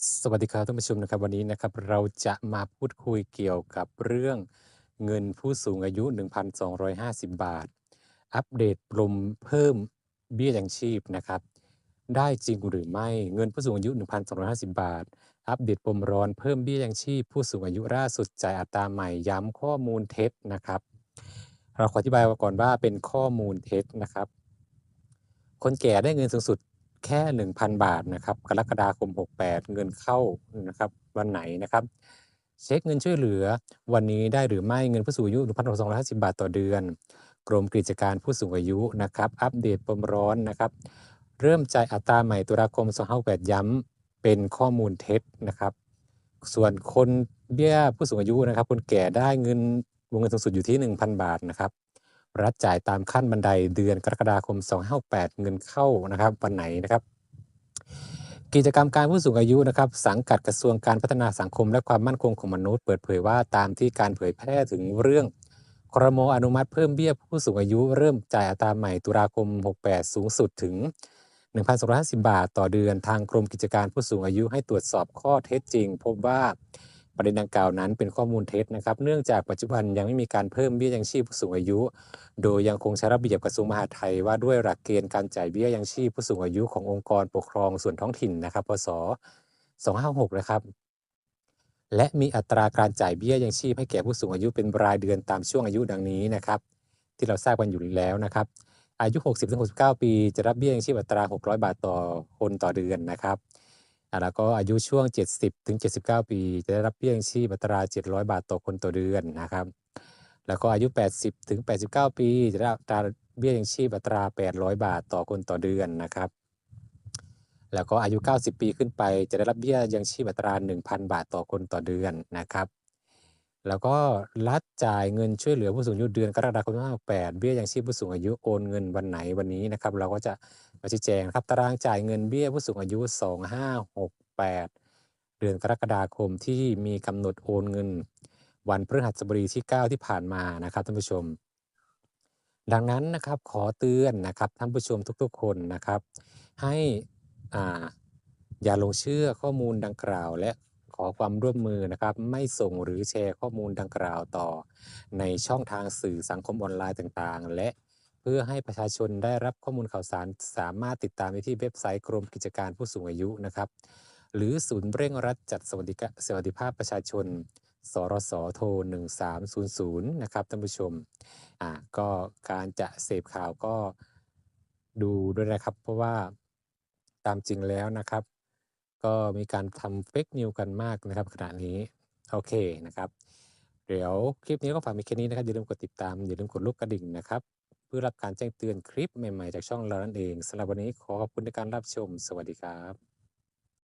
สวัสดีครับท่านผู้ชมนะครับวันนี้นะครับเราจะมาพูดคุยเกี่ยวกับเรื่องเงินผู้สูงอายุ 1,250 บาท อัปเดตปรมเพิ่มเบี้ยยังชีพนะครับ ได้จริงหรือไม่เงินผู้สูงอายุ 1,250 บาท อัปเดตปมร้อนเพิ่มเบี้ยยังชีพ ผู้สูงอายุล่าสุดจ่ายอัตราใหม่ย้ำข้อมูลเท็จนะครับ เราขออธิบายก่อนว่าเป็นข้อมูลเท็จนะครับ คนแก่ได้เงินสูงสุด แค่ 1,000 บาทนะครับกรกฎาคม 68 เงินเข้านะครับวันไหนนะครับ เช็คเงินช่วยเหลือวันนี้ได้หรือไม่เงินผู้สูงอายุ 1,250 บาทต่อเดือน กรมกิจการผู้สูงอายุนะครับอัปเดตปมร้อนนะครับ เริ่มจ่ายอัตราใหม่ตุลาคม2568ย้ำเป็นข้อมูลเท็จนะครับ ส่วนคนเบี้ยผู้สูงอายุนะครับ คนแก่ได้เงินวงเงินสูงสุดอยู่ที่ 1,000 บาทนะครับ รัฐจ่ายตามขั้นบันไดเดือนกรกฎาคม 258 เงินเข้านะครับ วันไหนนะครับ กิจกรรมการผู้สูงอายุนะครับ สังกัดกระทรวงการพัฒนาสังคม และความมั่นคงของมนุษย์เปิดเผยว่าตามที่การเผยแพร่ถึงเรื่องครมอนุมัติเพิ่มเบี้ยผู้สูงอายุเริ่มจ่ายอัตราใหม่ตุลาคม 68 สูงสุดถึง 1,250 บาทต่อเดือนทางกรมกิจการผู้สูงอายุให้ตรวจสอบข้อเท็จจริง พบว่า ประเด็นดังกล่าวนั้นเป็นข้อมูลเท็จนะครับ เนื่องจากปัจจุบันยังไม่มีการเพิ่มเบี้ยยังชีพผู้สูงอายุ โดยยังคงใช้ระเบียบกระทรวงมหาดไทยว่าด้วยหลักเกณฑ์การจ่ายเบี้ยยังชีพผู้สูงอายุขององค์กรปกครองส่วนท้องถิ่นนะครับ พศ 256 นะครับ และมีอัตราการจ่ายเบี้ยยังชีพให้แก่ผู้สูงอายุเป็นรายเดือนตามช่วงอายุดังนี้นะครับ ที่เราทราบกันอยู่แล้วนะครับ อายุ 60-69 ปี จะรับเบี้ยยังชีพอัตรา 600 บาทต่อคนต่อเดือนนะครับ แล้วก็อายุช่วง 70-79 ปี จะได้รับเบี้ยยังชีพอัตรา 700 บาทต่อคนต่อเดือนนะครับ แล้วก็อายุ 80ถึง89 ปี จะได้อัตราเบี้ยยังชีพอัตรา 800 บาทต่อคนต่อเดือนนะครับ แล้วก็อายุ 90 ปีขึ้นไป จะได้รับเบี้ยยังชีพอัตรา 1,000 บาทต่อคนต่อเดือนนะครับ แล้วก็รัฐจ่ายเงินช่วยเหลือผู้สูงอายุเดือนกรกฎาคม2568เบี้ยยังชีพผู้สูงอายุโอนเงินวันไหนวันนี้นะครับ เราก็จะมาชี้แจงนะครับตารางจ่ายเงินเบี้ยผู้สูงอายุ 2568 เดือนกรกฎาคมที่มีกำหนดโอนเงิน วันพฤหัสบดีที่ 9 ที่ผ่านมานะครับท่านผู้ชม ดังนั้นนะครับขอเตือนนะครับท่านผู้ชมทุกๆ คนนะครับ ให้อ่าอย่าลงเชื่อข้อมูลดังกล่าวและ ขอความร่วมมือนะครับ ไม่ส่งหรือแชร์ข้อมูลดังกล่าวต่อ ในช่องทางสื่อสังคมออนไลน์ต่างๆ และเพื่อให้ประชาชนได้รับข้อมูลข่าวสาร สามารถติดตามได้ที่เว็บไซต์กรมกิจการผู้สูงอายุนะครับ หรือศูนย์เร่งรัดจัดสวัสดิสวัสดิภาพประชาชน สรสโทร1300 นะครับท่านผู้ชมอ่าก็การจะเสพข่าวก็ดูด้วยนะครับ เพราะว่าตามจริงแล้วนะครับ ก็มีการทำเฟกนิวกันมากนะครับขณะนี้ โอเคนะครับ เดี๋ยวคลิปนี้ก็ฝากมีแค่นี้นะครับ อย่าลืมกดติดตาม อย่าลืมกดลูกกระดิ่งนะครับ เพื่อรับการแจ้งเตือนคลิปใหม่ๆ จากช่องเรานั่นเองสำหรับวันนี้ขอขอบคุณในการรับชม สวัสดีครับ